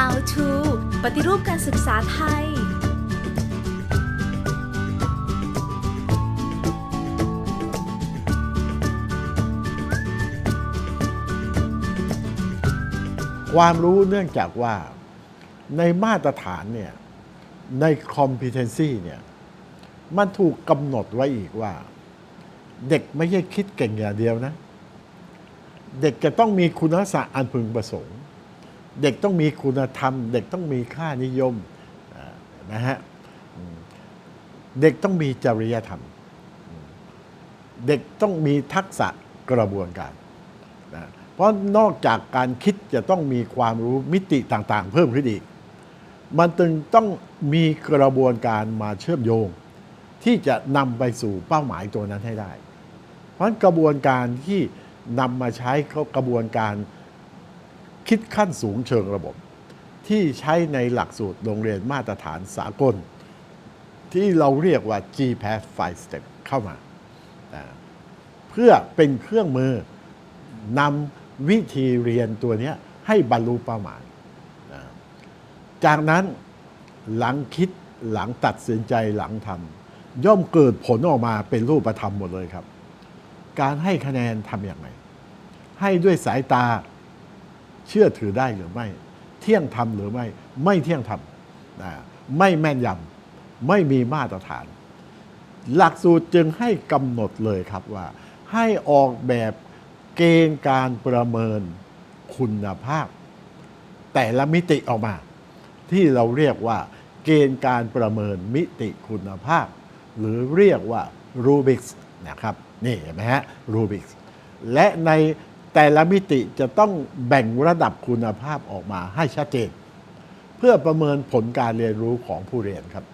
How to ปฏิรูปการศึกษาไทย ความรู้เนื่องจากว่าในมาตรฐานเนี่ย ใน competency เนี่ย มันถูกกำหนดไว้อีกว่า เด็กไม่ใช่คิดเก่งอย่างเดียวนะ เด็กจะต้องมีคุณลักษณะอันพึงประสงค์ เด็กต้องมีคุณธรรม เด็กต้องมีค่านิยมนะฮะเด็กต้องมีจริยธรรม เด็กต้องมีทักษะกระบวนการนะเพราะนอกจากการคิดจะต้องมีความรู้มิติต่างๆ เพิ่มขึ้นอีก มันจึงต้องมีกระบวนการมาเชื่อมโยง ที่จะนำไปสู่เป้าหมายตัวนั้นให้ได้ เพราะฉะนั้นกระบวนการที่นำมาใช้กระบวนการ คิดขั้นสูงเชิงระบบ ที่ใช้ในหลักสูตรโรงเรียนมาตรฐานสากล ที่เราเรียกว่า GPAS 5 Step เข้ามา เพื่อเป็นเครื่องมือนำวิธีเรียนตัวนี้ให้บรรลุเป้าหมาย จากนั้นหลังคิดหลังตัดสินใจหลังทำย่อมเกิดผลออกมาเป็นรูปธรรมหมดเลยครับ การให้คะแนนทำอย่างไรให้ด้วยสายตา เชื่อถือได้หรือไม่ เที่ยงธรรมหรือไม่ ไม่เที่ยงธรรมนะไม่แม่นยำไม่มีมาตรฐาน หลักสูตรจึงให้กำหนดเลยครับว่า ให้ออกแบบเกณฑ์การประเมินคุณภาพ แต่ละมิติออกมา ที่เราเรียกว่า เกณฑ์การประเมินมิติคุณภาพ หรือเรียกว่ารูบิกส์นะครับนี่เห็นไหมฮะรูบิกส์และใน แต่ละมิติจะต้องแบ่งระดับคุณภาพออกมาให้ชัดเจน เพื่อประเมินผลการเรียนรู้ของผู้เรียนครับ